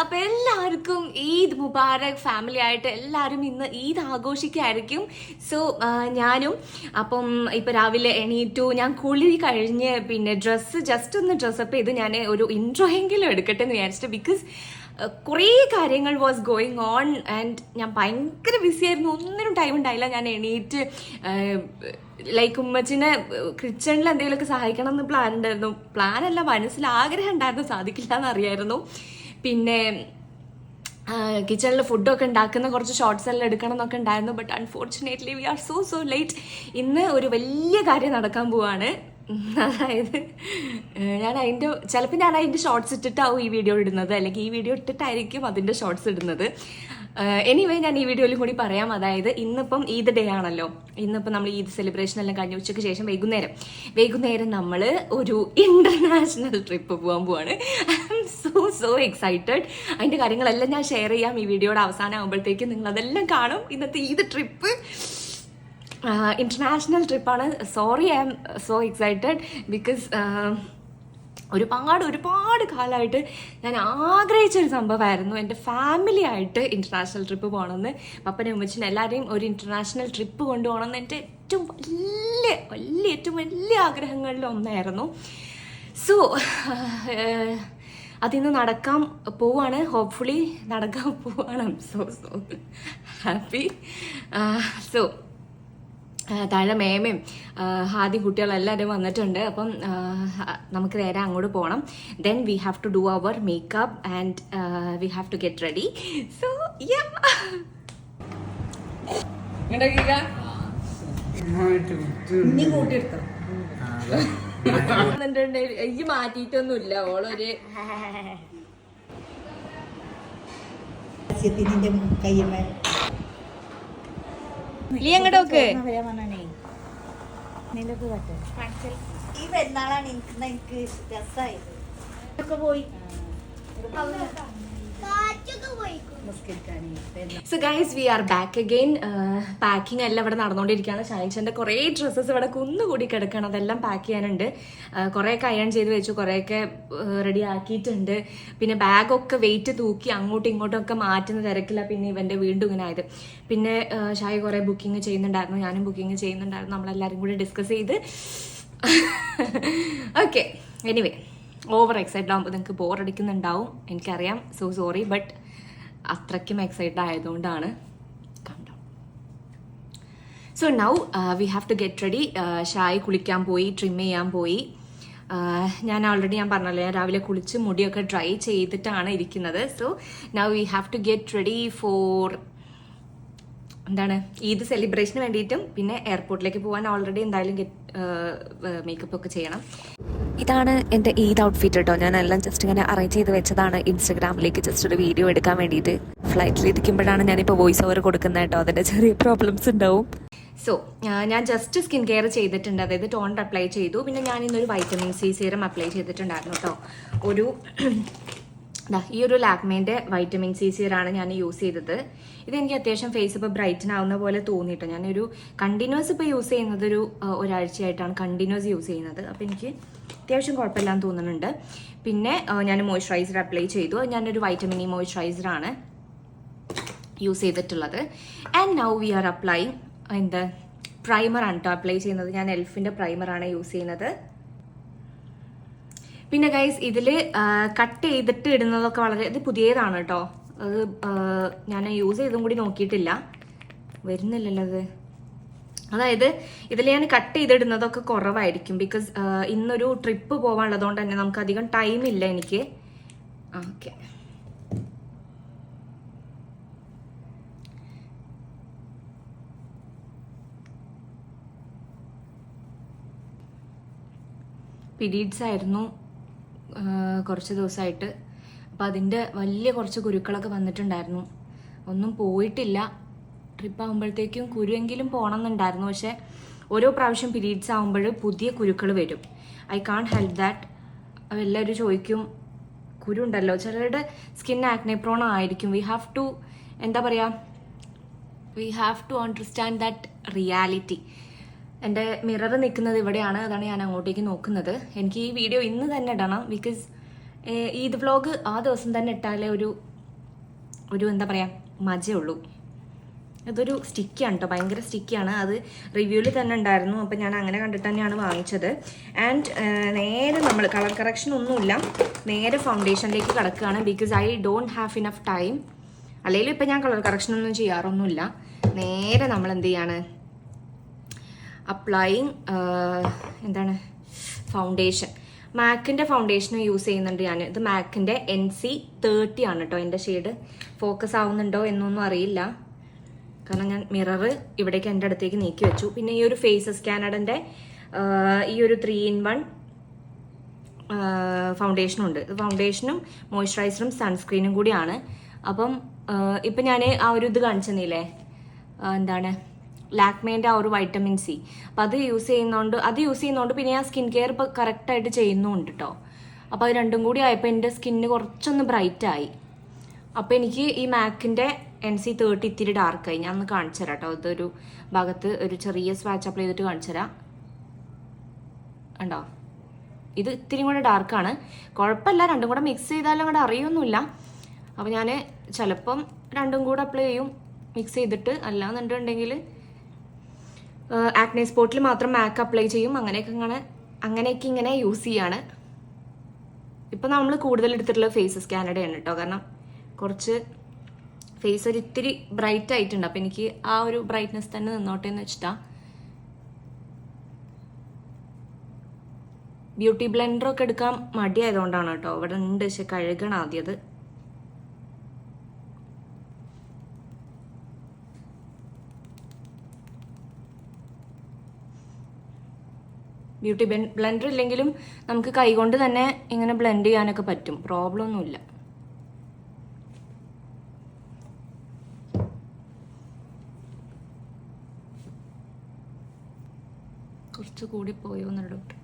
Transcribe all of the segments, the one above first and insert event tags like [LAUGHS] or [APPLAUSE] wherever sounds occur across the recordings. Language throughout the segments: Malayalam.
അപ്പൊ എല്ലാവർക്കും ഈദ് മുബാറക് ഫാമിലി ആയിട്ട് എല്ലാവരും ഇന്ന് ഈദ് ആഘോഷിക്കായിരിക്കും. സോ ഞാനും അപ്പം ഇപ്പൊ രാവിലെ എണീറ്റു. ഞാൻ കുളി കഴിഞ്ഞ് പിന്നെ ഡ്രസ്സ് ജസ്റ്റ് ഒന്ന് ഡ്രസ്സപ്പ് ചെയ്ത് ഞാൻ ഒരു ഇൻട്രോ എങ്കിലും എടുക്കട്ടെ എന്ന് വിചാരിച്ചിട്ട് ബിക്കോസ് കുറേ കാര്യങ്ങൾ വാസ് ഗോയിങ് ഓൺ ആൻഡ് ഞാൻ ഭയങ്കര ബിസി ആയിരുന്നു. ഒന്നിനും ടൈം ഉണ്ടായില്ല. ഞാൻ എണീറ്റ് ലൈക്ക് ഉമ്മച്ചിനെ കിച്ചണിൽ എന്തെങ്കിലുമൊക്കെ സഹായിക്കണം എന്ന് പ്ലാൻ ഉണ്ടായിരുന്നു. പ്ലാനല്ല മനസ്സിൽ ആഗ്രഹം ഉണ്ടായിരുന്നു. സാധിക്കില്ല എന്നറിയായിരുന്നു പിന്നെ കിച്ചണിൽ ഫുഡൊക്കെ ഉണ്ടാക്കുന്ന കുറച്ച് ഷോർട്സ് എല്ലാം എടുക്കണം എന്നൊക്കെ ഉണ്ടായിരുന്നു. But unfortunately we are so so late ഇന്ന് ഒരു വലിയ കാര്യം നടക്കാൻ പോവാണ്. അതായത് ഞാൻ അതിന്റെ ചിലപ്പോൾ ഞാൻ അതിന്റെ ഷോർട്സ് ഇട്ടിട്ടാവും ഈ വീഡിയോ ഇടുന്നത്. അല്ലെങ്കിൽ ഈ വീഡിയോ ഇട്ടിട്ടായിരിക്കും അതിന്റെ ഷോർട്സ് ഇടുന്നത്. എനിവേ ഞാൻ ഈ വീഡിയോയിൽ കൂടി പറയാം. അതായത് ഇന്നിപ്പം ഈദ് ഡേ ആണല്ലോ. ഇന്നിപ്പം നമ്മൾ ഈദ് സെലിബ്രേഷൻ എല്ലാം കഴിഞ്ഞ ഉച്ചയ്ക്ക് ശേഷം വൈകുന്നേരം. വൈകുന്നേരം നമ്മൾ ഒരു ഇന്റർനാഷണൽ ട്രിപ്പ് പോകാൻ പോവാണ്. I'm so so excited അതിന്റെ കാര്യങ്ങളെല്ലാം ഞാൻ ഷെയർ ചെയ്യാം. ഈ വീഡിയോയുടെ അവസാനം ആകുമ്പോഴത്തേക്കും നിങ്ങൾ അതെല്ലാം കാണും. ഇന്നത്തെ ഈദ് ട്രിപ്പ് ഇന്റർനാഷണൽ ട്രിപ്പാണ് sorry I am so excited because ഒരുപാട് ഒരുപാട് കാലമായിട്ട് ഞാൻ ആഗ്രഹിച്ചൊരു സംഭവമായിരുന്നു. എന്റെ ഫാമിലി ആയിട്ട് ഇന്റർനാഷണൽ ട്രിപ്പ് പോകണമെന്ന്. പപ്പനെ ഉമ്മച്ചിന് എല്ലാവരെയും ഒരു ഇന്റർനാഷണൽ ട്രിപ്പ് കൊണ്ടുപോകണമെന്ന് എന്റെ ഏറ്റവും വലിയ വലിയ ഏറ്റവും വലിയ ആഗ്രഹങ്ങളിൽ ഒന്നായിരുന്നു. സോ അതിന്ന് നടക്കാൻ പോവാണ്. ഹോപ്പ്ഫുള്ളി നടക്കാൻ പോവാണ്. സോ സോ ഹാപ്പി സോ താഴെ മേമയും ഹാദി കുട്ടികളെല്ലാവരും വന്നിട്ടുണ്ട്. അപ്പം നമുക്ക് നേരെ അങ്ങോട്ട് പോകണം then we have to do our makeup and we have to get ready so yeah മാറ്റിയിട്ടൊന്നുമില്ല. ഓളൊരു ആസ്യത്തിന്റെ കയ്യമ്മ ലീ അങ്ങോട്ടോക്ക് ഈ പെരുന്നാളാണ് എനിക്ക് എനിക്ക് രസമായത് ഒക്കെ പോയി. So guys we are back again packing എല്ലാം ഇവിടെ നടന്നുകൊണ്ടിരിക്കുകയാണ്. ഷൈൻഷന്റെ കുറേ ഡ്രസ്സസ് ഇവിടെ കുന്നുകൂടി കിടക്കണം അതെല്ലാം പാക്ക് ചെയ്യാനുണ്ട്. Uh, കുറേയൊക്കെ അയൺ ചെയ്ത് വെച്ചു കുറേയൊക്കെ റെഡി ആക്കിയിട്ടുണ്ട്. പിന്നെ ബാഗൊക്കെ വെയിറ്റ് തൂക്കി അങ്ങോട്ടും ഇങ്ങോട്ടും ഒക്കെ മാറ്റുന്ന തിരക്കില്ല പിന്നെ ഇവന്റെ വീണ്ടും ഇങ്ങനെ ആയത്. പിന്നെ ഷായ് ഷായി കുറേ ബുക്കിംഗ് ചെയ്യുന്നുണ്ടായിരുന്നു. ഞാനും ബുക്കിംഗ് ചെയ്യുന്നുണ്ടായിരുന്നു. നമ്മളെല്ലാവരും കൂടി ഡിസ്കസ് ചെയ്ത്. [LAUGHS] ഓക്കെ എനിവേ ഓവർ എക്സൈറ്റഡ് ആകുമ്പോൾ നിങ്ങൾക്ക് ബോറടിക്കുന്നുണ്ടാവും എനിക്കറിയാം. സോ സോറി ബട്ട് അത്രയ്ക്കും എക്സൈറ്റഡ് ആയതുകൊണ്ടാണ്. കണ്ടോ so now we have to get ready Shai കുളിക്കാൻ പോയി ട്രിം ചെയ്യാൻ പോയി. Uh, ഞാൻ ഓൾറെഡി ഞാൻ പറഞ്ഞല്ലോ ഞാൻ രാവിലെ കുളിച്ച് മുടിയൊക്കെ ഡ്രൈ ചെയ്തിട്ടാണ് ഇരിക്കുന്നത്. So now we have to get ready for എന്താണ് ഈദ് സെലിബ്രേഷന് വേണ്ടിയിട്ടും പിന്നെ എയർപോർട്ടിലേക്ക് പോകാൻ ഓൾറെഡി എന്തായാലും ഗെറ്റ് മേക്കപ്പ് ഒക്കെ ചെയ്യണം. ഇതാണ് എന്റെ ഈദ് ഔട്ട്ഫിറ്റ് കേട്ടോ ഞാൻ എല്ലാം ജസ്റ്റ് ഇങ്ങനെ അറേഞ്ച് ചെയ്ത് വെച്ചതാണ് ഇൻസ്റ്റഗ്രാമിലേക്ക് ജസ്റ്റ് ഒരു വീഡിയോ എടുക്കാൻ വേണ്ടിയിട്ട്. ഫ്ലൈറ്റിൽ ഇരിക്കുമ്പോഴാണ് ഞാനിപ്പോൾ വോയിസ് ഓവർ കൊടുക്കുന്നത് കേട്ടോ. അതിന്റെ ചെറിയ പ്രോബ്ലംസ് ഉണ്ടാവും. സോ ഞാൻ ജസ്റ്റ് സ്കിൻ കെയർ ചെയ്തിട്ടുണ്ട്. അതായത് ടോൺ അപ്ലൈ ചെയ്തു. പിന്നെ ഞാൻ ഇന്നൊരു വൈറ്റമിൻ സി സീറം അപ്ലൈ ചെയ്തിട്ടുണ്ടായിരുന്നു കേട്ടോ. ഒരു ഈ ഒരു ലാക്മേന്റെ വൈറ്റമിൻ സി സീറാണ് ഞാൻ യൂസ് ചെയ്തത്. ഇതെനിക്ക് അത്യാവശ്യം ഫേസ് ഇപ്പോൾ ബ്രൈറ്റൻ ആവുന്ന പോലെ തോന്നിയിട്ടോ. ഞാനൊരു കണ്ടിന്യൂസ് ഇപ്പോൾ യൂസ് ചെയ്യുന്നത് ഒരു ഒരാഴ്ചയായിട്ടാണ് കണ്ടിന്യൂസ് യൂസ് ചെയ്യുന്നത്. അപ്പോൾ എനിക്ക് അത്യാവശ്യം കുഴപ്പമില്ലാന്ന് തോന്നുന്നുണ്ട്. പിന്നെ ഞാൻ മോയ്സ്ചറൈസർ അപ്ലൈ ചെയ്തു. ഞാനൊരു വൈറ്റമിൻ ഇ മോയ്സ്ചറൈസറാണ് യൂസ് ചെയ്തിട്ടുള്ളത്. And now we are apply എന്ത് പ്രൈമറാണ് കേട്ടോ അപ്ലൈ ചെയ്യുന്നത്. ഞാൻ എൽഫിന്റെ പ്രൈമറാണ് യൂസ് ചെയ്യുന്നത്. പിന്നെ ഗൈസ് ഇതിൽ കട്ട് ചെയ്തിട്ട് ഇടുന്നതൊക്കെ വളരെ ഇത് പുതിയതാണ് കേട്ടോ അത് ഞാൻ യൂസ് ചെയ്തും കൂടി നോക്കിയിട്ടില്ല. വരുന്നില്ലല്ലോ അത്. അതായത് ഇതിൽ ഞാൻ കട്ട് ചെയ്തിടുന്നതൊക്കെ കുറവായിരിക്കും. ബിക്കോസ് ഇന്നൊരു ട്രിപ്പ് പോകാനുള്ളതുകൊണ്ട് തന്നെ നമുക്ക് അധികം ടൈം ഇല്ല എനിക്ക്. ഓക്കെ പിരീഡ്സ് ആയിരുന്നു. കുറച്ച് ദിവസമായിട്ട് അപ്പം അതിന്റെ വലിയ കുറച്ച് കുരുക്കളൊക്കെ വന്നിട്ടുണ്ടായിരുന്നു. ഒന്നും പോയിട്ടില്ല. ട്രിപ്പ് ആകുമ്പോഴത്തേക്കും കുരുവെങ്കിലും പോകണം എന്നുണ്ടായിരുന്നു പക്ഷേ ഓരോ പ്രാവശ്യം പീരീഡ്സ് ആകുമ്പോൾ പുതിയ കുരുക്കൾ വരും. ഐ കാൺ ഹെൽപ്പ് ദാറ്റ് എല്ലാവരും ചോദിക്കും കുരു ഉണ്ടല്ലോ? ചിലരുടെ സ്കിൻ ആക്നെ പ്രോൺ ആയിരിക്കും. വി ഹാവ് ടു എന്താ പറയുക we have to understand that reality എന്റെ മിറർ നിൽക്കുന്നത് ഇവിടെയാണ്. അതാണ് ഞാൻ അങ്ങോട്ടേക്ക് നോക്കുന്നത്. എനിക്ക് ഈ വീഡിയോ ഇന്ന് തന്നെ ഇടണം ബിക്കോസ് ഈദ് വ്ലോഗ് ആ ദിവസം തന്നെ ഇട്ടാലേ ഒരു ഒരു എന്താ പറയുക മജയുള്ളൂ. അതൊരു സ്റ്റിക്കാണ് കേട്ടോ ഭയങ്കര സ്റ്റിക്കാണ് അത് റിവ്യൂവിൽ തന്നെ ഉണ്ടായിരുന്നു. അപ്പോൾ ഞാൻ അങ്ങനെ കണ്ടിട്ട് തന്നെയാണ് വാങ്ങിച്ചത്. ആൻഡ് നേരെ നമ്മൾ കളർ കറക്ഷൻ ഒന്നുമില്ല. നേരെ ഫൗണ്ടേഷനിലേക്ക് കിടക്കുകയാണ് because I don't have enough time അല്ലെങ്കിൽ ഇപ്പം ഞാൻ കളർ കറക്ഷൻ ഒന്നും ചെയ്യാറൊന്നുമില്ല. നേരെ നമ്മൾ എന്ത് ചെയ്യാണ്? അപ്ലൈയിങ് എന്താണ്? ഫൗണ്ടേഷൻ മാക്കിന്റെ ഫൗണ്ടേഷൻ യൂസ് ചെയ്യുന്നുണ്ട് ഞാൻ ഇത് മാക്കിന്റെ എൻ സി തേർട്ടി ആണ് കേട്ടോ എന്റെ ഷെയ്ഡ് ഫോക്കസ് ആവുന്നുണ്ടോ എന്നൊന്നും അറിയില്ല. കാരണം ഞാൻ മിറർ ഇവിടേക്ക് എന്റെ അടുത്തേക്ക് നീക്കി വെച്ചു. പിന്നെ ഈ ഒരു ഫേസ് കാനഡന്റെ ഈ ഒരു ത്രീ ഇൻ വൺ ഫൗണ്ടേഷനും ഉണ്ട്. ഫൗണ്ടേഷനും മോയ്സ്ചറൈസറും സൺസ്ക്രീനും കൂടിയാണ്. അപ്പം ഇപ്പം ഞാൻ ആ ഒരു ഇത് കാണിച്ചെന്നില്ലേ? എന്താണ്? ലാക്മേന്റെ ആ ഒരു വൈറ്റമിൻ സി അപ്പം അത് യൂസ് ചെയ്യുന്നതുകൊണ്ട് അത് യൂസ് ചെയ്യുന്നതുകൊണ്ട് പിന്നെ ഞാൻ സ്കിൻ കെയർ ഇപ്പോൾ കറക്റ്റായിട്ട് ചെയ്യുന്നുണ്ട് കേട്ടോ അപ്പോൾ അത് രണ്ടും കൂടി ആയപ്പോൾ എന്റെ സ്കിന്ന് കുറച്ചൊന്ന് ബ്രൈറ്റായി അപ്പോൾ എനിക്ക് ഈ മാക്കിന്റെ എൻ സി തേർട്ടി ഇത്തിരി ഡാർക്കായി ഞാൻ ഒന്ന് കാണിച്ചു തരാം കേട്ടോ ഇതൊരു ഭാഗത്ത് ഒരു ചെറിയ സ്വാച്ച് അപ്ലൈ ചെയ്തിട്ട് കാണിച്ചു തരാം. ഉണ്ടോ ഇത് ഇത്തിരി കൂടെ ഡാർക്കാണ് കുഴപ്പമില്ല രണ്ടും കൂടെ മിക്സ് ചെയ്താലും കൂടെ അറിയൊന്നുമില്ല. അപ്പോൾ ഞാൻ ചിലപ്പം രണ്ടും കൂടെ അപ്ലൈ ചെയ്യും മിക്സ് ചെയ്തിട്ട്. അല്ലാന്നുണ്ടെങ്കിൽ ആക്നെ സ്പോട്ടിൽ മാത്രം മാക്ക് അപ്ലൈ ചെയ്യും. അങ്ങനെയൊക്കെ ഇങ്ങനെ അങ്ങനെയൊക്കെ ഇങ്ങനെ യൂസ് ചെയ്യാണ്. ഇപ്പം നമ്മൾ കൂടുതൽ എടുത്തിട്ടുള്ള ഫേസ് സ്കാനഡയാണ് കേട്ടോ കാരണം കുറച്ച് ഫേസ് ഒരു ഇത്തിരി ബ്രൈറ്റ് ആയിട്ടുണ്ട്. അപ്പം എനിക്ക് ആ ഒരു ബ്രൈറ്റ്നെസ് തന്നെ നിന്നോട്ടെ എന്ന് വെച്ചിട്ടാ. ബ്യൂട്ടി ബ്ലെൻഡർ ഒക്കെ എടുക്കാൻ മടിയായതുകൊണ്ടാണ് കേട്ടോ ഇവിടെ ഉണ്ട് പക്ഷെ കഴുകണം ആദ്യം ബ്യൂട്ടി ബ്ലെൻഡർ ഇല്ലെങ്കിലും നമുക്ക് കൈകൊണ്ട് തന്നെ ഇങ്ങനെ ബ്ലെൻഡ് ചെയ്യാനൊക്കെ പറ്റും. പ്രോബ്ലം ഒന്നുമില്ല കുറച്ച് കൂടി പോയോ എന്നൊരു ഡൗട്ട്.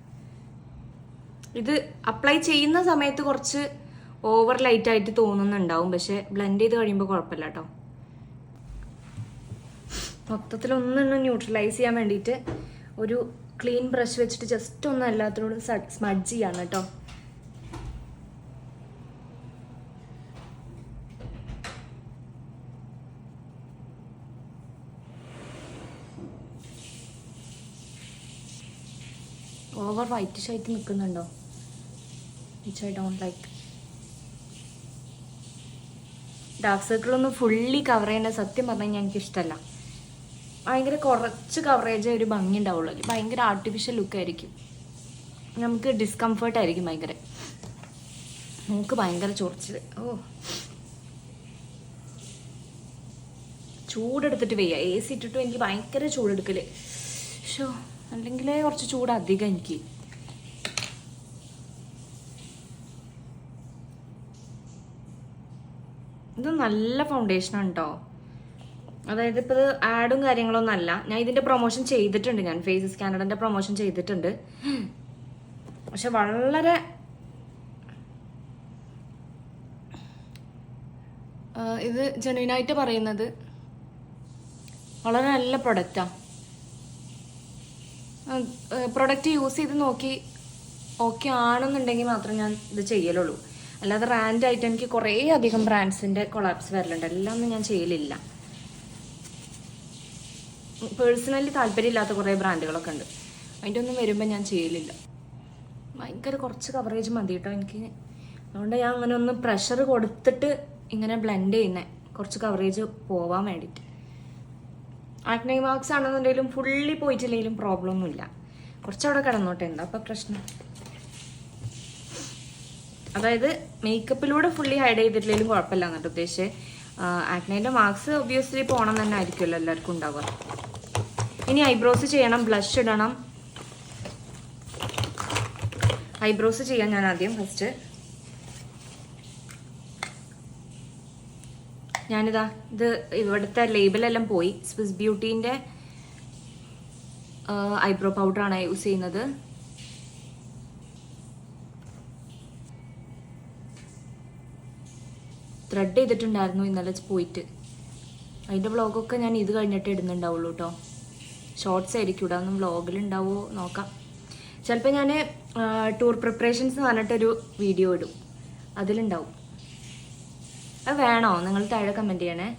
ഇത് അപ്ലൈ ചെയ്യുന്ന സമയത്ത് കുറച്ച് ഓവർ ലൈറ്റ് ആയിട്ട് തോന്നുന്നുണ്ടാവും. പക്ഷെ ബ്ലെൻഡ് ചെയ്ത് കഴിയുമ്പോൾ കുഴപ്പമില്ല കേട്ടോ. മൊത്തത്തിൽ ഒന്നൊന്ന് ന്യൂട്രലൈസ് ചെയ്യാൻ വേണ്ടിയിട്ട് ഒരു ക്ലീൻ ബ്രഷ് വെച്ചിട്ട് ജസ്റ്റ് ഒന്ന് എല്ലാത്തിനോടും സ്മഡ്ജ് ചെയ്യാണ് കേട്ടോ ഓവർ വൈറ്റിഷ് ആയിട്ട് നിൽക്കുന്നുണ്ടോ which I don't like dark circle ഒന്ന് ഫുള്ളി കവർ ചെയ്യുന്ന സത്യം പറഞ്ഞാൽ എനിക്ക് ഇഷ്ടമല്ല ഭയങ്കര കുറച്ച് കവറേജ് ഒരു ഭംഗി ഉണ്ടാവുള്ളൂ. ഭയങ്കര ആർട്ടിഫിഷ്യൽ ലുക്ക് ആയിരിക്കും. നമുക്ക് ഡിസ്കംഫേർട്ട് ആയിരിക്കും ഭയങ്കര. നമുക്ക് ഭയങ്കര ചൊറിച്ചിൽ ഓ. ചൂടെടുത്തിട്ട് വയ്യ. എ സി ഇട്ടിട്ടും എനിക്ക് ഭയങ്കര ചൂടെടുക്കൽ. ഷോ അല്ലെങ്കിൽ കുറച്ച് ചൂട് അധികം എനിക്ക്. ഇത് നല്ല ഫൗണ്ടേഷനാണ് കേട്ടോ അതായത് ഇപ്പോൾ ആഡും കാര്യങ്ങളൊന്നും അല്ല. ഞാൻ ഇതിന്റെ പ്രൊമോഷൻ ചെയ്തിട്ടുണ്ട് ഞാൻ. ഫേസസ് കാനഡന്റെ പ്രൊമോഷൻ ചെയ്തിട്ടുണ്ട്. പക്ഷെ വളരെ ഇത് ജനുവിനായിട്ട് പറയുന്നത് വളരെ നല്ല പ്രൊഡക്റ്റാ പ്രൊഡക്റ്റ് യൂസ് ചെയ്ത് നോക്കി ഓക്കെ ആണെന്നുണ്ടെങ്കിൽ മാത്രം ഞാൻ ഇത് ചെയ്യലുള്ളൂ. അല്ലാതെ റാൻഡായിട്ട് എനിക്ക് കുറേ അധികം ബ്രാൻഡ്സിന്റെ കൊളാപ്സ് വരലുണ്ട്. എല്ലാം ഒന്നും ഞാൻ ചെയ്യലില്ല. പേഴ്സണലി താല്പര്യമില്ലാത്ത കുറേ ബ്രാൻഡുകളൊക്കെ ഉണ്ട്. അതിന്റെ ഒന്നും വരുമ്പോൾ ഞാൻ ചെയ്യലില്ല. ഭയങ്കര കുറച്ച് കവറേജ് മതി കേട്ടോ എനിക്ക്. അതുകൊണ്ട് ഞാൻ അങ്ങനെ ഒന്ന് പ്രഷർ കൊടുത്തിട്ട് ഇങ്ങനെ ബ്ലെൻഡ് ചെയ്യുന്നത് കുറച്ച് കവറേജ് പോവാൻ വേണ്ടിയിട്ട് ആക്നൈ മാർക്സ് ആണെന്നുണ്ടെങ്കിലും ഫുള്ളി പോയിട്ടില്ലെങ്കിലും പ്രോബ്ലം ഒന്നുമില്ല. കുറച്ചവിടെ കിടന്നോട്ടെ എന്താ അപ്പം പ്രശ്നം? അതായത് മേക്കപ്പിലൂടെ ഫുള്ളി ഹൈഡ് ചെയ്തിട്ടില്ലെങ്കിലും കുഴപ്പമില്ല എന്നിട്ട് ഉദ്ദേശിച്ച്. ആക്നൈന്റെ മാർക്സ് ഒബ്വിയസ്ലി പോകണം തന്നെ ആയിരിക്കുമല്ലോ എല്ലാവർക്കും ഉണ്ടാവുക. ഇനി ഐബ്രോസ് ചെയ്യണം ബ്ലഷ് ഇടണം. ഐബ്രോസ് ചെയ്യാൻ ഞാൻ ആദ്യം ഫസ്റ്റ് ഞാനിതാ ഇത് ഇവിടുത്തെ ലേബലെല്ലാം പോയി. സ്വിസ് ബ്യൂട്ടീന്റെ ഐബ്രോ പൗഡറാണ് യൂസ് ചെയ്യുന്നത്. ത്രെഡ് ചെയ്തിട്ടുണ്ടായിരുന്നു ഇന്നലെ പോയിട്ട്. അതിന്റെ ബ്ലോഗൊക്കെ ഞാൻ ഇത് കഴിഞ്ഞിട്ട് ഇടുന്നുണ്ടാവുള്ളൂ കേട്ടോ ഷോർട്സ് ആയിരിക്കും ഇവിടെ ഒന്നും വ്ളോഗിലുണ്ടാവുമോ നോക്കാം. ചിലപ്പോൾ ഞാൻ ടൂർ പ്രിപ്പറേഷൻസ് എന്ന് പറഞ്ഞിട്ടൊരു വീഡിയോ ഇടും. അതിലുണ്ടാവും. അത് വേണോ? നിങ്ങൾ താഴെ കമന്റ് ചെയ്യണേ.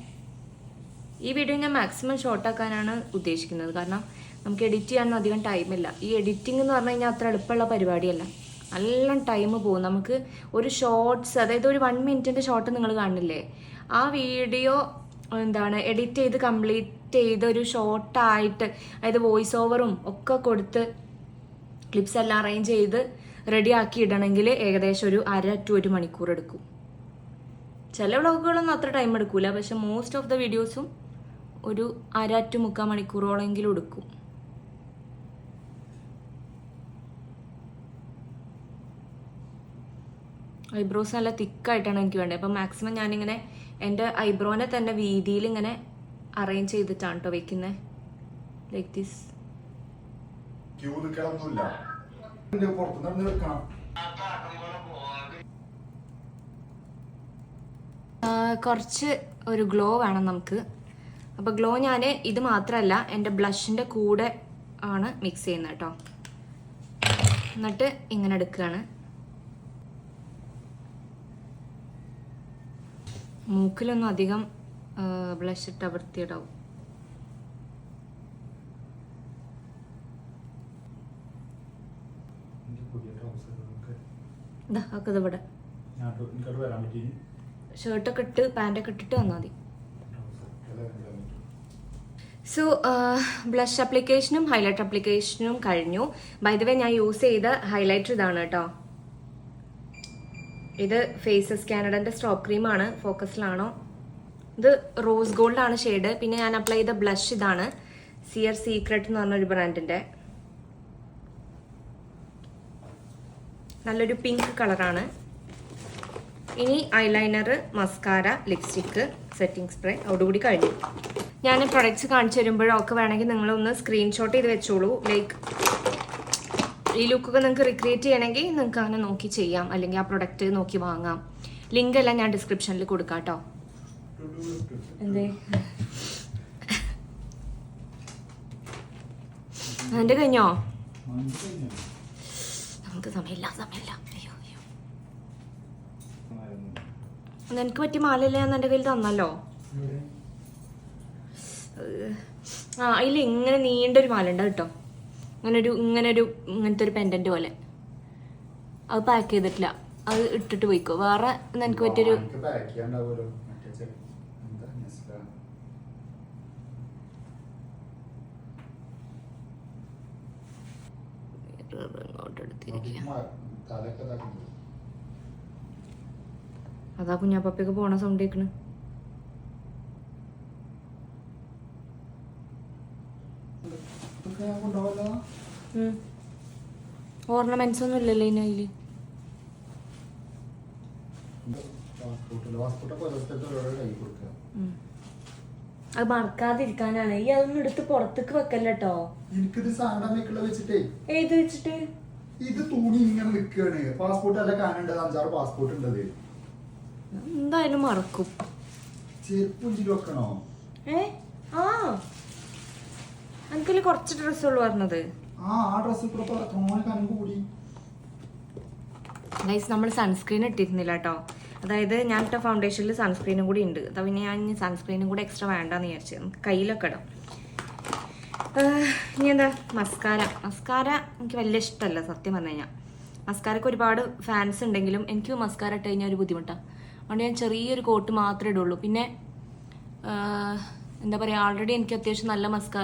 ഈ വീഡിയോ ഞാൻ മാക്സിമം ഷോർട്ടാക്കാനാണ് ഉദ്ദേശിക്കുന്നത്. കാരണം നമുക്ക് എഡിറ്റ് ചെയ്യാനൊന്നും അധികം ടൈമില്ല ഈ എഡിറ്റിംഗ് എന്ന് പറഞ്ഞു കഴിഞ്ഞാൽ അത്ര എളുപ്പമുള്ള പരിപാടിയല്ല. നല്ല ടൈം പോകും. നമുക്ക് ഒരു ഷോർട്സ് അതായത് ഒരു വൺ മിനിറ്റിന്റെ ഷോർട്ട് നിങ്ങൾ കാണില്ലേ? ആ വീഡിയോ എന്താണ് എഡിറ്റ് ചെയ്ത് കംപ്ലീറ്റ് ചെയ്ത് ഒരു ഷോർട്ടായിട്ട് അതായത് വോയിസ് ഓവറും ഒക്കെ കൊടുത്ത് ക്ലിപ്സ് എല്ലാം അറേഞ്ച് ചെയ്ത് റെഡി ആക്കി ഇടണമെങ്കിൽ ഏകദേശം ഒരു അര ടു ഒരു മണിക്കൂർ എടുക്കും. ചില വ്ളോഗുകളൊന്നും അത്ര ടൈം എടുക്കൂല പക്ഷെ മോസ്റ്റ് ഓഫ് ദ വീഡിയോസും ഒരു അര ടു മുക്കാൽ മണിക്കൂറോളെങ്കിലും എടുക്കും. ഐബ്രോസ് നല്ല തിക്കായിട്ടാണ് എനിക്ക് വേണ്ടത്. അപ്പം മാക്സിമം ഞാനിങ്ങനെ എന്റെ ഐബ്രോനെ തന്നെ വീതിയിൽ ഇങ്ങനെ അറേഞ്ച് ചെയ്തിട്ടാണ് കേട്ടോ വെക്കുന്നത് ലൈക്ക് ദിസ് കുറച്ച് ഒരു ഗ്ലോ വേണം നമുക്ക്. അപ്പോൾ ഗ്ലോ ഞാൻ ഇത് മാത്രമല്ല എന്റെ ബ്ലഷിന്റെ കൂടെ ആണ് മിക്സ് ചെയ്യുന്നത് കേട്ടോ എന്നിട്ട് ഇങ്ങനെ എടുക്കുകയാണ് മൂക്കിലൊന്നും അധികം ബ്ലഷ് ഇട്ട വൃത്തിയിടാവും ഇതാ ഒക്കെ. ഇത് ഇവിടെ. എനിക്കത് വരാൻ പറ്റി ഷർട്ടൊക്കെ ഇട്ട് പാന്റൊക്കെ ഇട്ടിട്ട് വന്നാൽ മതി. സോ ബ്ലഷ് അപ്ലിക്കേഷനും ഹൈലൈറ്റ് അപ്ലിക്കേഷനും കഴിഞ്ഞു. ബൈ ദ വേ ഞാൻ യൂസ് ചെയ്ത ഹൈലൈറ്റർ ഇതാണ് കേട്ടോ. ഇത് ഫേസസ് കാനഡന്റെ സ്ട്രോപ്പ് ക്രീമാണ് ഫോക്കസിലാണോ? ഇത് റോസ് ഗോൾഡ് ആണ് ഷെയ്ഡ്. പിന്നെ ഞാൻ അപ്ലൈ ചെയ്ത ബ്ലഷ് ഇതാണ് സിയർ സീക്രട്ട് എന്ന് പറഞ്ഞൊരു ബ്രാൻഡിന്റെ നല്ലൊരു പിങ്ക് കളറാണ്. ഇനി eyeliner mascara lipstick setting spray. അതോടുകൂടി കഴിഞ്ഞു. ഞാൻ പ്രൊഡക്ട്സ് കാണിച്ചു തരുമ്പോഴൊക്കെ വേണമെങ്കിൽ നിങ്ങളൊന്ന് സ്ക്രീൻഷോട്ട് ചെയ്ത് വെച്ചോളൂ. ലൈക്ക് ഈ ലുക്കൊക്കെ നിങ്ങൾക്ക് റിക്രിയേറ്റ് ചെയ്യണമെങ്കിൽ നിങ്ങൾക്ക് അങ്ങനെ നോക്കി ചെയ്യാം. അല്ലെങ്കിൽ ആ പ്രൊഡക്റ്റ് നോക്കി വാങ്ങാം. ലിങ്ക് എല്ലാം ഞാൻ ഡിസ്ക്രിപ്ഷനിൽ കൊടുക്കാം കേട്ടോ എന്തേ? എന്റെ കഴിഞ്ഞോ? നമുക്ക് സമയമില്ല സമയമില്ല. അയ്യോ അയ്യോ. നിനക്ക് പറ്റിയ മാലയല്ലേ ഞാൻ എന്റെ കയ്യിൽ തന്നല്ലോ? ആ അതിൽ ഇങ്ങനെ നീണ്ടൊരു മാല ഉണ്ട് കേട്ടോ ഇങ്ങനെ ഒരു ഇങ്ങനെ ഒരു ഇങ്ങനത്തെ ഒരു പെൻഡന്റ് പോലെ. അത് പാക്ക് ചെയ്തിട്ടില്ല. അത് ഇട്ടിട്ട് പോയിക്കോ. വേറെ നിനക്ക് പറ്റിയൊരു ഇങ്ങോട്ട് എടുത്തിരിക്കുക അതാ കുഞ്ഞാപ്പപ്പൊക്കെ പോണ സൗണ്ട് കേൾക്കണ് ഓർണമെന്റ്സ് ഒന്നും ഇല്ലല്ലോ ഇനി അതിൽ. അത് മറക്കാതിരിക്കാനാണ്. ഈ അതൊന്നും എടുത്ത് പുറത്തേക്ക് വെക്കല്ലോ എനിക്കിത് സാധനം വെക്കുള്ള വെച്ചിട്ടേ. ഏത് വെച്ചിട്ട്? ഇത് തൂങ്ങി ഇങ്ങനെ നിൽക്കുകയാണ് പാസ്പോർട്ട് അല്ല കാണേണ്ടത് അഞ്ചാറ് പാസ്പോർട്ട് ഉണ്ടത്. എന്തായാലും മറക്കും. വെക്കണോ? ഏ? ആ. എനിക്കല്ലേ കുറച്ച് ഡ്രസ്സുള്ളൂ പറഞ്ഞത്. ഗൈസ് നമ്മൾ സൺസ്ക്രീൻ ഇട്ടിരുന്നില്ല കേട്ടോ അതായത് ഞാൻ ഇട്ട ഫൗണ്ടേഷനിൽ സൺസ്ക്രീനും കൂടി ഉണ്ട് അതാ പിന്നെ ഞാൻ ഇനി സൺസ്ക്രീനും കൂടി എക്സ്ട്രാ വേണ്ടെന്ന് വിചാരിച്ചു കയ്യിലൊക്കെ ഇടാം. ഇനി എന്താ? മസ്കാര മസ്കാര എനിക്ക് വലിയ ഇഷ്ടമല്ല സത്യം പറഞ്ഞു കഴിഞ്ഞാൽ മസ്കാരക്ക് ഒരുപാട് ഫാൻസ് ഉണ്ടെങ്കിലും എനിക്ക് മസ്കാര ഇട്ട് കഴിഞ്ഞാൽ ഒരു ബുദ്ധിമുട്ടാണ് അതുകൊണ്ട് ഞാൻ ചെറിയൊരു കോട്ട് മാത്രമേ ഇടുള്ളൂ. പിന്നെ എന്താ പറയുക ഓൾറെഡി എനിക്ക് അത്യാവശ്യം നല്ല മസ്കാ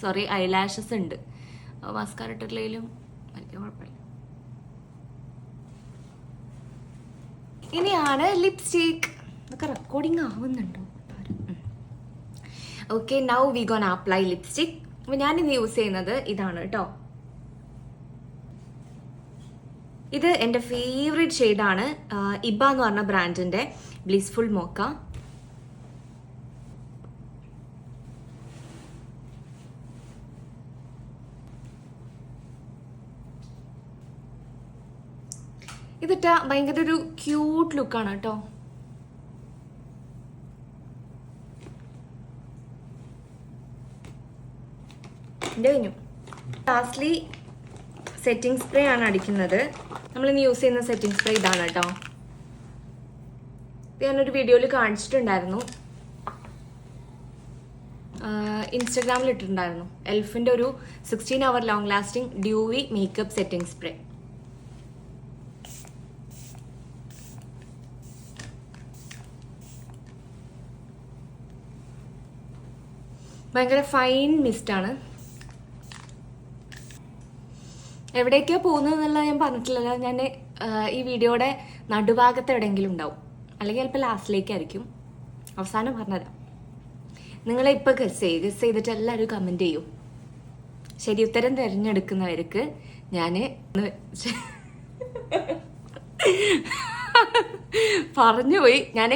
സോറി ഐലാഷസ് ഉണ്ട്. മസ്കാര ഇട്ടിട്ടില്ലെങ്കിലും വലിയ കുഴപ്പമില്ല. ഇനിയാണ് ലിപ്സ്റ്റിക് ഇതൊക്കെ റെക്കോർഡിങ് ആവുന്നുണ്ടോ? Okay now we gonna apply lipstick ഞാൻ ഞാനിന്ന് യൂസ് ചെയ്യുന്നത് ഇതാണ് കേട്ടോ ഇത് എന്റെ ഫേവറേറ്റ് ഷെയ്ഡാണ് ഇബ എന്ന് പറഞ്ഞ ബ്രാൻഡിന്റെ ബ്ലിസ്ഫുൾ മോക്ക ഇതിട്ട ഭയങ്കര ഒരു ക്യൂട്ട് ലുക്കാണ് കേട്ടോ. കഴിഞ്ഞു. ലാസ്റ്റ്ലി സെറ്റിംഗ് സ്പ്രേ ആണ് അടിക്കുന്നത്. നമ്മൾ ഇന്ന് യൂസ് ചെയ്യുന്ന സെറ്റിംഗ് സ്പ്രേ ഇതാണ് കേട്ടോ. ഇത് ഞാനൊരു വീഡിയോയിൽ കാണിച്ചിട്ടുണ്ടായിരുന്നു. ഇൻസ്റ്റഗ്രാമിൽ ഇട്ടിട്ടുണ്ടായിരുന്നു. എൽഫിന്റെ ഒരു sixteen hour long lasting dewy makeup setting spray ഭയങ്കര ഫൈൻ മിസ്റ്റാണ് എവിടേക്കാ പോകുന്നത് എന്നുള്ള ഞാൻ പറഞ്ഞിട്ടില്ലല്ലോ. ഞാൻ ഈ വീഡിയോയുടെ നടുഭാഗത്ത് എവിടെയെങ്കിലും ഉണ്ടാവും. അല്ലെങ്കിൽ ചിലപ്പോൾ ലാസ്റ്റിലേക്കായിരിക്കും അവസാനം പറഞ്ഞുതരാം. നിങ്ങളെ ഇപ്പൊ ഗസ് ചെയ്യും. ഗസ് ചെയ്തിട്ട് എല്ലാവരും കമന്റ് ചെയ്യും. ശരി ഉത്തരം തിരഞ്ഞെടുക്കുന്നവർക്ക് ഞാൻ [LAUGHS] പറഞ്ഞുപോയി. ഞാൻ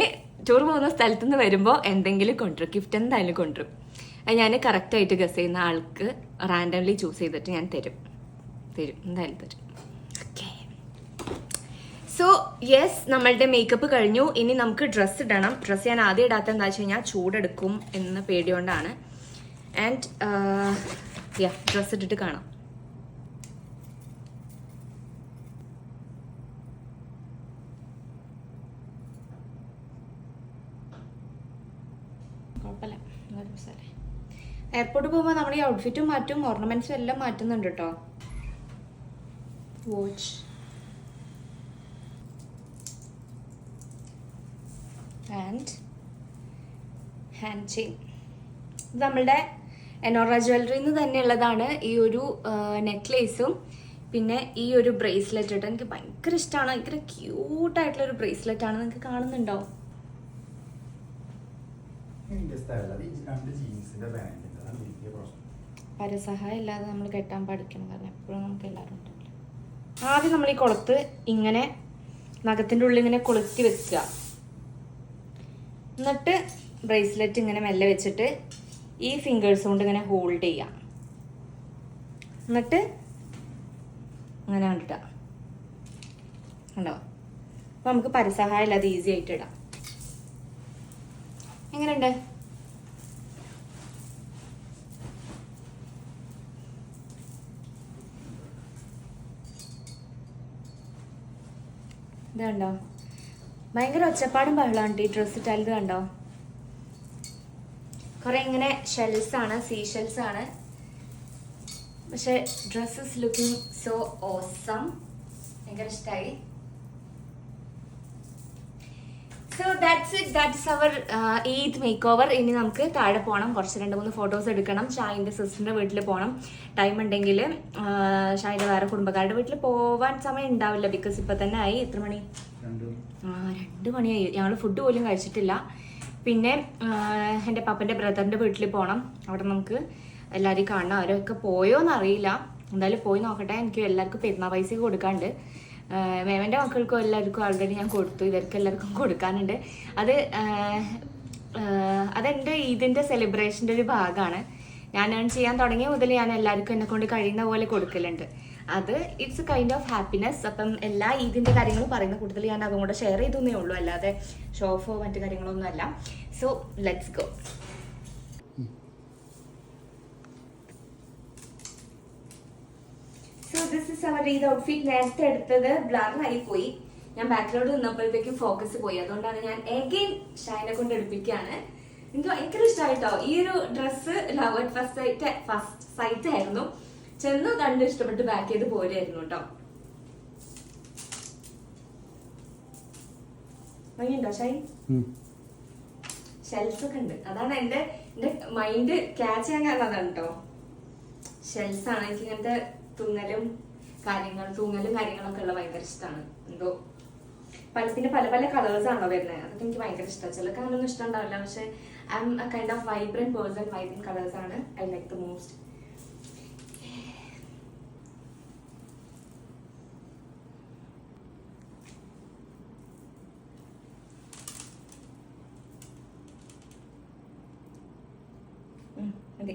ടൂർ പോകുന്ന സ്ഥലത്തുനിന്ന് വരുമ്പോൾ എന്തെങ്കിലും കൊണ്ടുവരും. ഗിഫ്റ്റ് എന്തായാലും കൊണ്ടുവരും. അത് ഞാൻ കറക്റ്റായിട്ട് ഗസ് ചെയ്യുന്ന ആൾക്ക് റാൻഡംലി ചൂസ് ചെയ്തിട്ട് ഞാൻ തരും. തരും. എന്തായാലും തരും. ഓക്കെ സോ യെസ് നമ്മളുടെ മേക്കപ്പ് കഴിഞ്ഞു. ഇനി നമുക്ക് ഡ്രസ്സ് ഇടണം. ഡ്രസ്സ് ഞാൻ ആദ്യം ഇടാത്ത എന്താ വെച്ച് കഴിഞ്ഞാൽ ചൂടെടുക്കും എന്ന പേടിയോണ്ടാണ്. ആൻഡ് യാ ഡ്രസ്സ് ഇട്ടിട്ട് കാണാം. കുഴപ്പമില്ല. എയർപോർട്ടിൽ പോകുമ്പോൾ നമ്മൾ ഈ ഔട്ട്ഫിറ്റും മാറ്റും ഓർണമെന്റ്സും എല്ലാം മാറ്റുന്നുണ്ട് കേട്ടോ വാച്ച് ആൻഡ് ഹാൻഡ് ചെയിൻ ഇത് നമ്മളുടെ എനോറ ജ്വല്ലറിയിൽ നിന്ന് തന്നെ ഉള്ളതാണ് ഈ ഒരു നെക്ലേസും പിന്നെ ഈ ഒരു ബ്രേസ്ലെറ്റ് ഇട്ട് എനിക്ക് ഭയങ്കര ഇഷ്ടമാണ് ഭയങ്കര ക്യൂട്ടായിട്ടുള്ള ഒരു ബ്രേസ്ലെറ്റ് ആണ് നിങ്ങൾക്ക് കാണുന്നുണ്ടോ? പരസഹായം ഇല്ലാതെ നമ്മൾ കെട്ടാൻ പഠിക്കണം കാരണം എപ്പോഴും നമുക്ക് എല്ലാവരും ആദ്യം നമ്മൾ ഈ കുളത്ത് ഇങ്ങനെ നഖത്തിന്റെ ഉള്ളിൽ ഇങ്ങനെ കൊളുത്തി വെക്കുക. എന്നിട്ട് ബ്രേസ്ലെറ്റ് ഇങ്ങനെ മെല്ലെ വെച്ചിട്ട് ഈ ഫിംഗേഴ്സ് കൊണ്ട് ഇങ്ങനെ ഹോൾഡ് ചെയ്യാം എന്നിട്ട് അങ്ങനെ കണ്ടിട്ടാ. കണ്ടോ? അപ്പോൾ നമുക്ക് പരസഹായം ഇല്ലാതെ ഈസി ആയിട്ട് ഇടാം. എങ്ങനെയുണ്ട്? ഇത് കണ്ടോ ഭയങ്കര ഒച്ചപ്പാടും ബഹളമാണ് ഈ ഡ്രസ് ഇട്ടാൽ ഇത് കണ്ടോ? കുറെ ഇങ്ങനെ ഷെൽസ് ആണ് സീ ഷെൽസ് ആണ്. പക്ഷെ ഡ്രസ്സ് ലുക്കിംഗ് സോ ഓസം ഭയങ്കര ഇഷ്ടമായി so that's it that's our Eid makeover ഇനി നമുക്ക് താഴെ പോകണം കുറച്ച് രണ്ട് മൂന്ന് ഫോട്ടോസ് എടുക്കണം. ഷായിന്റെ സിസ്റ്ററിന്റെ വീട്ടിൽ പോകണം ടൈം ഉണ്ടെങ്കിൽ ഷായിന്റെ വേറെ കുടുംബക്കാരുടെ വീട്ടിൽ പോവാൻ സമയം ഉണ്ടാവില്ല. ബിക്കോസ് ഇപ്പം തന്നെ ആയി. എത്ര മണി? ആ രണ്ട് മണിയായി. ഞങ്ങൾ ഫുഡ് പോലും കഴിച്ചിട്ടില്ല. പിന്നെ എന്റെ പപ്പന്റെ ബ്രദറിന്റെ വീട്ടിൽ പോകണം അവിടെ നമുക്ക് എല്ലാവരെയും കാണണം. അവരൊക്കെ പോയോ എന്നറിയില്ല എന്തായാലും പോയി നോക്കട്ടെ. എനിക്ക് എല്ലാവർക്കും പെരുന്നാൾ പൈസ കൊടുക്കാണ്ട് മേമന്റെ മക്കൾക്കും എല്ലാവർക്കും ആൾറെഡി ഞാൻ കൊടുത്തു. ഇവർക്ക് എല്ലാവർക്കും കൊടുക്കാനുണ്ട്. അത് അതെന്റെ ഈദിന്റെ സെലിബ്രേഷന്റെ ഒരു ഭാഗമാണ്. ഞാൻ ഏൺ ചെയ്യാൻ തുടങ്ങിയ മുതൽ ഞാൻ എല്ലാവർക്കും എന്നെ കൊണ്ട് കഴിയുന്ന പോലെ കൊടുക്കലുണ്ട്. അത് ഇറ്റ്സ് കൈൻഡ് ഓഫ് ഹാപ്പിനെസ് അപ്പം എല്ലാ ഈദിന്റെ കാര്യങ്ങളും പറയുന്ന കൂടുതൽ ഞാൻ അതും കൂടെ ഷെയർ ചെയ്തേ ഉള്ളൂ. അല്ലാതെ ഷോഫോ മറ്റു കാര്യങ്ങളൊന്നും അല്ല. So let's go so this is our Eid outfit നേരത്തെ എടുത്തത് ബ്ലറായി പോയി. ഞാൻ ബാക്കിലോട്ട് നിന്നപ്പോഴത്തേക്കും ഫോക്കസ് പോയി. അതുകൊണ്ടാണ് ഞാൻ എഗെയിൻ ഷൈനെ കൊണ്ട് എടുപ്പിക്കുകയാണ്. എനിക്ക് ഭയങ്കര ഇഷ്ടമായിട്ടോ ഈ ഒരു dress love at first sight first sight ആയിരുന്നു. ചെന്ന് കണ്ട് ഇഷ്ടപ്പെട്ട് ബാക്ക് ചെയ്ത് പോരായിരുന്നു കേട്ടോ. ഭംഗിയുണ്ടോ ഷൈൻ? ഷെൽസ് ഒക്കെ ഉണ്ട്. അതാണ് എന്റെ എന്റെ മൈൻഡ് ക്യാച്ച് ചെയ്യാൻ കാരണം അതാണ് കേട്ടോ. ഷെൽസ് ആണ്. എനിക്ക് ഇങ്ങനത്തെ തുന്നലും കാര്യങ്ങൾ തൂങ്ങലും കാര്യങ്ങളൊക്കെ ഉള്ള ഭയങ്കര ഇഷ്ടമാണ് എന്തോ പലത്തിന് പല പല കളേഴ്സ് ആണല്ലോ വരുന്നത് അതൊക്കെ എനിക്ക് ഭയങ്കര ഇഷ്ടമാണ് ചിലർക്ക് അങ്ങനെയൊന്നും ഇഷ്ടം ഉണ്ടാവില്ല. പക്ഷെ I'm a kind of vibrant person vibrant colours ആണ് ഐ ലൈക്ക് ദ മോസ്റ്റ് അതെ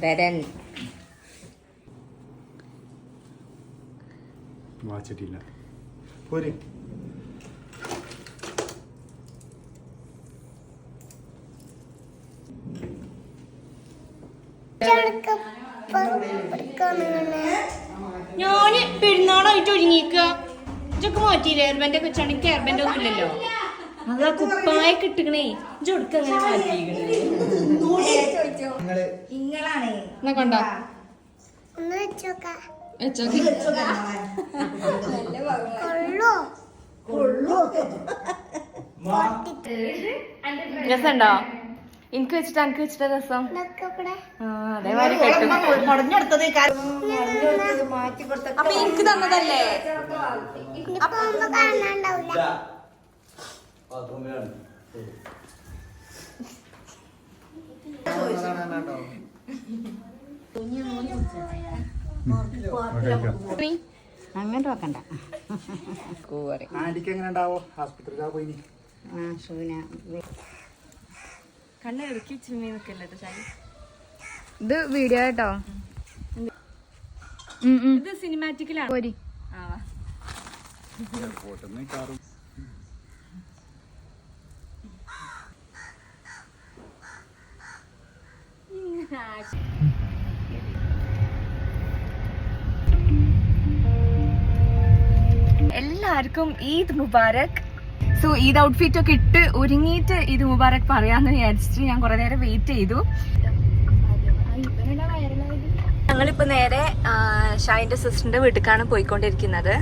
സുന്ദരൻ. വാച്ചിട്ടില്ല. പോരെ. ഞാൻ പെരുന്നാളായിട്ട് ഒരുങ്ങിക്ക ഇതൊക്കെ മാറ്റിയില്ലേ? എയർബെൻഡ് ഒക്കെ വെച്ചാണെങ്കിൽ എയർബെൻഡ് ഒന്നും ഇല്ലല്ലോ അത് കുപ്പായ കിട്ടുകണേ ജൊടുക്ക് അങ്ങനെ മാറ്റിയിരിക്കണേ. എന്നാ കൊണ്ടോ? ഒന്ന് വെച്ചോക്കാം. വെച്ചോക്കി. കൊള്ളോ. രസമുണ്ടോ എനിക്ക് വെച്ചിട്ട് എനിക്ക് വെച്ചിട്ട് രസം. അതേമാതിരി കെട്ടും. മുടഞ്ഞെടുത്തത് മുടഞ്ഞെടുത്തത് മാറ്റി കൊടുത്ത അപ്പൊ എനിക്ക് തന്നതല്ലേ? അങ്ങനെ വെക്കണ്ട ആന്റിക്ക് എങ്ങനെ ഉണ്ടാവോ? ആസ്പത്രിയിലാ പോയി ആ കണ്ണ് നിൽക്കല്ലേ ഇത് വീഡിയോ കേട്ടോ ഇത് സിനിമാറ്റിക്കിലാണ് പോരി. ആ എല്ലാവർക്കും ഈദ് മുബാരക്. സോ ഈദ് ഔട്ട്ഫിറ്റ് ഒക്കെ ഇട്ട് ഒരുങ്ങിയിട്ട് ഈദ് മുബാരക് പറയാന്ന് വിചാരിച്ചിട്ട് ഞാൻ കുറെ നേരം വെയിറ്റ് ചെയ്തു. ഞങ്ങളിപ്പോ നേരെ ഷായിന്റെ സിസ്റ്ററിന്റെ വീട്ടിലേക്കാണ് പോയിക്കൊണ്ടിരിക്കുന്നത്.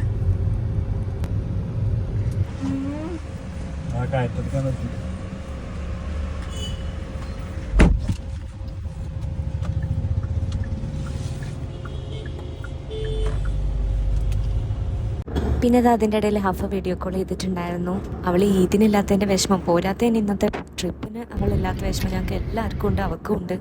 പിന്നെ അത് അതിന്റെ ഇടയിൽ ഹാഫ് വീഡിയോ കോൾ ചെയ്തിട്ടുണ്ടായിരുന്നു. അവൾ ഈദിനില്ലാത്തതിന്റെ വിഷമം പോരാത്തതിന് ഇന്നത്തെ ട്രിപ്പിന് അവളില്ലാത്ത വിഷമം ഞങ്ങൾക്ക് എല്ലാവർക്കും ഉണ്ട് അവൾക്കും ഉണ്ട്.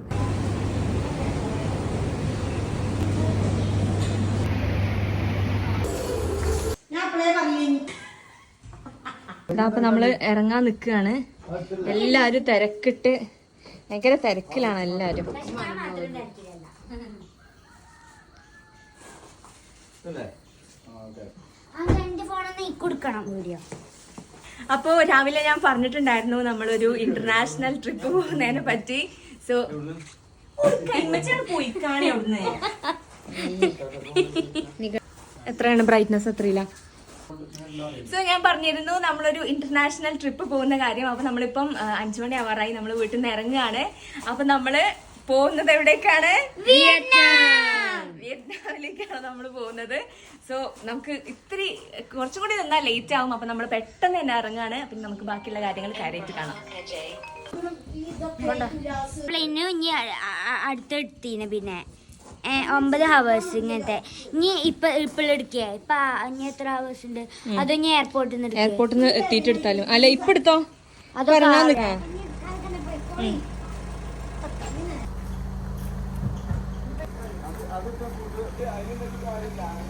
അപ്പൊ നമ്മൾ ഇറങ്ങാൻ നിൽക്കുകയാണ്. എല്ലാരും തിരക്കിട്ട് ഭയങ്കര തിരക്കിലാണ് എല്ലാരും. കൊടുക്കണം. വീഡിയോ. അപ്പോ രാവിലെ ഞാൻ പറഞ്ഞിട്ടുണ്ടായിരുന്നു നമ്മളൊരു ഇന്റർനാഷണൽ ട്രിപ്പ് പോകുന്നതിനെ പറ്റി. സോ എത്രയാണ് ബ്രൈറ്റ്നസ് എത്രയില്ല സോ ഞാൻ പറഞ്ഞിരുന്നു നമ്മളൊരു ഇന്റർനാഷണൽ ട്രിപ്പ് പോകുന്ന കാര്യം. അപ്പൊ നമ്മളിപ്പം അഞ്ചു മണി ആവാറായി നമ്മൾ വീട്ടിൽ നിന്ന് ഇറങ്ങുകയാണ്. അപ്പൊ നമ്മൾ പോകുന്നത് എവിടേക്കാണ്? വിയറ്റ്നാമിലേക്കാണ് നമ്മൾ പോകുന്നത്. സോ നമുക്ക് ഇത്തിരി കുറച്ചും കൂടി നിന്നാൽ ലേറ്റ് ആകും അപ്പൊ നമ്മൾ പെട്ടെന്ന് തന്നെ ഇറങ്ങാണ്. പിന്നെ നമുക്ക് ബാക്കിയുള്ള കാര്യങ്ങൾ കാര്യമായിട്ട് കാണാം. പ്ലെയിന് ഇനി അടുത്തെടുത്തീന് പിന്നെ. ഒമ്പത് ഹവേഴ്സ് ഇങ്ങനത്തെ. ഇനി ഇപ്പൊ ഇപ്പോൾ എടുക്കിയേ ഇപ്പൊ ഇനി എത്ര ഹവേഴ്സ് ഉണ്ട് അതോ ഇനി എയർപോർട്ടിൽ നിന്ന് എയർപോർട്ടിൽ നിന്ന് എത്തിയിട്ട് എടുത്താലും അല്ല ഇപ്പൊ എടുത്തോ? അതോ 对，因为那个。